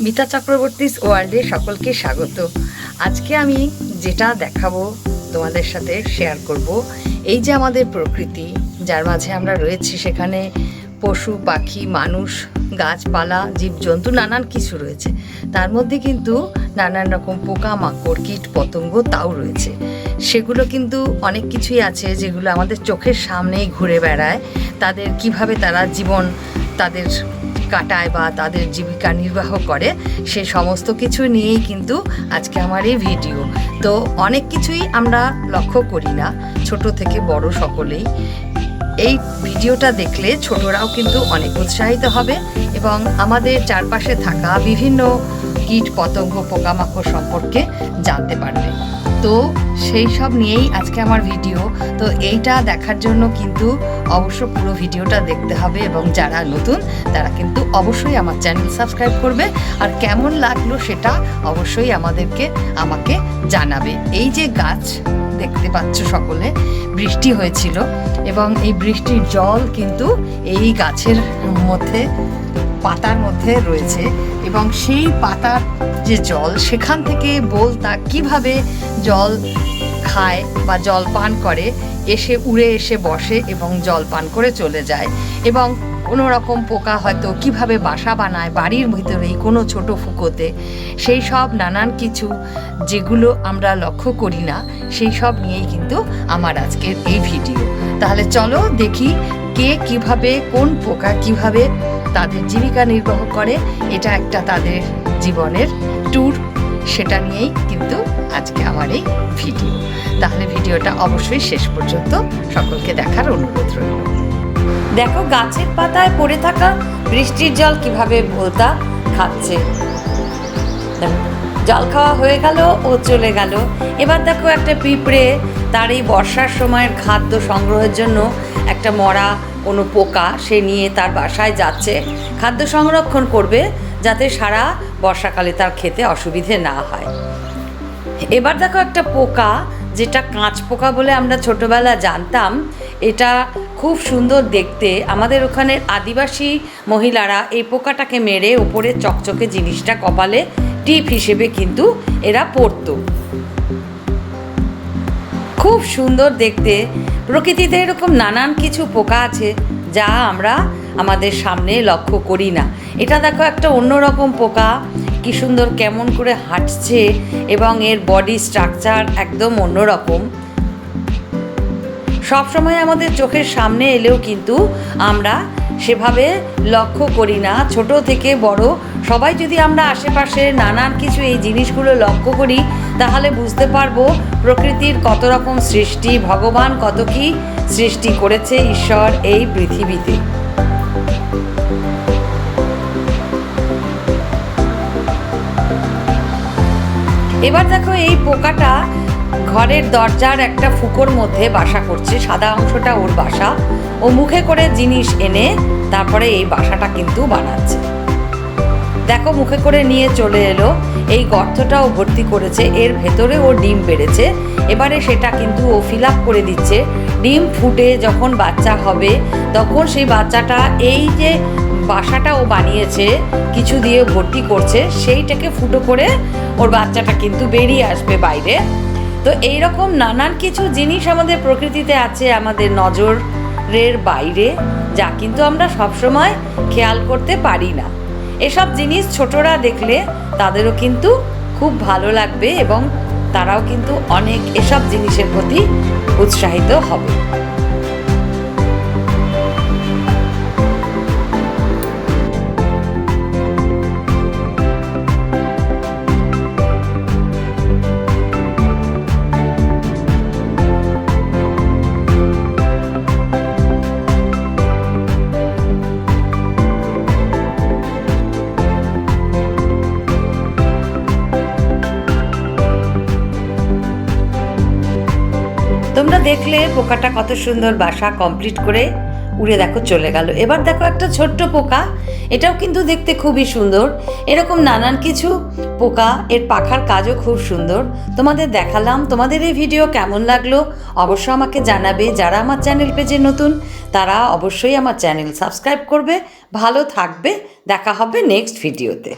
মিতা চক্রবর্তীস ওয়ার্ল্ডে সকলকে স্বাগত। আজকে আমি যেটা দেখাবো তোমাদের সাথে শেয়ার করব, এই যে আমাদের প্রকৃতি, যার মাঝে আমরা রয়েছি সেখানে পশু, পাখি, মানুষ গাছপালা, জীবজন্তু, নানান কিছু রয়েছে। তার মধ্যে কিন্তু নানান রকম পোকা মাকড় কীট পতঙ্গ তাও রয়েছে। সেগুলো কিন্তু অনেক কিছুই আছে যেগুলো আমাদের চোখের সামনেই ঘুরে বেড়ায়। তাদের কীভাবে তারা জীবন তাদের কাটায় বা তাদের জীবিকা নির্বাহ করে, সে সমস্ত কিছু নিয়েই কিন্তু আজকে আমার এই ভিডিও। তো অনেক কিছুই আমরা লক্ষ্য করি না, ছোট থেকে বড় সকলেই। এই ভিডিওটা দেখলে ছোটরাও কিন্তু অনেক উৎসাহিত হবে এবং আমাদের চারপাশে থাকা বিভিন্ন কীট পতঙ্গ, পোকামাকড় সম্পর্কে জানতে পারবে। তো সেই সব নিয়েই আজকে আমার ভিডিও। তো এইটা দেখার জন্য কিন্তু অবশ্য পুরো ভিডিওটা দেখতে হবে এবং যারা নতুন, তারা কিন্তু অবশ্যই আমার চ্যানেল সাবস্ক্রাইব করবে। আর কেমন লাগল সেটা অবশ্যই আমাদেরকে, আমাকে জানাবে। এই যে গাছ পাচ্ছ সকলে। বৃষ্টি হয়েছিল এবং এই বৃষ্টির জল কিন্তু এই গাছের মধ্যে, পাতার মধ্যে রয়েছে এবং সেই পাতার যে জল, সেখান থেকে বলতা কীভাবে জল খায় বা জল পান করে এসে উড়ে এসে বসে এবং জল পান করে চলে যায়। এবং কোনো রকম পোকা হয়তো কীভাবে বাসা বানায়, বাড়ির ভিতরেই কোনো ছোট ফুকোতে, সেই সব নানান কিছু যেগুলো আমরা লক্ষ্য করি না, সেই সব নিয়েই কিন্তু আমার আজকের এই ভিডিও। তাহলে চলো দেখি কে কীভাবে, কোন পোকা কীভাবে তাদের জীবিকা নির্বাহ করে, এটা একটা তাদের জীবনের ট্যুর সেটা নিয়েই কিন্তু আজকে আমার এই ভিডিও। তাহলে ভিডিওটা অবশ্যই শেষ পর্যন্ত সকলকে দেখার অনুরোধ রইল। দেখো, গাছের পাতায় পড়ে থাকা বৃষ্টির জল কীভাবে বলতা খাচ্ছে। জল খাওয়া হয়ে গেল ও চলে গেল। এবার দেখো একটা পিঁপড়ে তার এই বর্ষার সময়ের খাদ্য সংগ্রহের জন্য একটা মরা কোনো পোকা সে নিয়ে তার বাসায় যাচ্ছে। খাদ্য সংরক্ষণ করবে যাতে সারা বর্ষাকালে তার খেতে অসুবিধে না হয়। এবার দেখো একটা পোকা, যেটা কাঁচ পোকা বলে আমরা ছোটবেলা জানতাম। এটা খুব সুন্দর দেখতে। আমাদের ওখানের আদিবাসী মহিলারা এই পোকাটাকে মেরে ওপরে চকচকে জিনিসটা কপালে টিপ হিসেবে কিন্তু এরা পরতো। খুব সুন্দর দেখতে। প্রকৃতিতে এরকম নানান কিছু পোকা আছে, যা আমরা আমাদের সামনে লক্ষ্য করি না। এটা দেখো একটা অন্যরকম পোকা। কি সুন্দর কেমন করে হাঁটছে এবং এর বডি স্ট্রাকচার একদম অন্যরকম। সবসময় আমাদের চোখের সামনে এলেও কিন্তু আমরা সেভাবে লক্ষ্য করি না। ছোট থেকে বড় সবাই যদি আমরা আশেপাশে নানান কিছু এই জিনিসগুলো লক্ষ্য করি, তাহলে বুঝতে পারব প্রকৃতির কত রকম সৃষ্টি, ভগবান কত কি সৃষ্টি করেছে ঈশ্বর এই পৃথিবীতে। এবার দেখো এই পোকাটা ঘরের দরজার একটা ফুকোর মধ্যে বাসা করছে। সাদা অংশটা ওর বাসা। ও মুখে করে জিনিস এনে তারপরে এই বাসাটা কিন্তু বানাচ্ছে। দেখো মুখে করে নিয়ে চলে এলো। এই গর্তটাও ভর্তি করেছে। এর ভেতরে ও ডিম পেড়েছে এবারে সেটা কিন্তু ও ফিল করে দিচ্ছে। ডিম ফুটে যখন বাচ্চা হবে, তখন সেই বাচ্চাটা এই যে বাসাটা ও বানিয়েছে, কিছু দিয়ে ভর্তি করছে, সেইটাকে ফুটো করে ওর বাচ্চাটা কিন্তু বেরিয়ে আসবে বাইরে। তো এই রকম নানান কিছু জিনিস আমাদের প্রকৃতিতে আছে আমাদের নজরের বাইরে, যা কিন্তু আমরা সবসময় খেয়াল করতে পারি না। এসব জিনিস ছোটরা দেখলে তাদেরও কিন্তু খুব ভালো লাগবে এবং তারাও কিন্তু অনেক এসব জিনিসের প্রতি উৎসাহিত হবে। তোমরা দেখলে পোকাটা কত সুন্দর বাসা কমপ্লিট করে উড়ে দেখো চলে গেল। এবার দেখো একটা ছোট্ট পোকা, এটাও কিন্তু দেখতে খুবই সুন্দর। এরকম নানান কিছু পোকা, এর পাখার কাজও খুব সুন্দর। তোমাদের দেখালাম তোমাদের এই ভিডিও কেমন লাগল, অবশ্য আমাকে জানাবে। যারা আমার চ্যানেল পেজে নতুন, তারা অবশ্যই আমার চ্যানেল সাবস্ক্রাইব করবে। ভালো থাকবে। দেখা হবে নেক্সট ভিডিওতে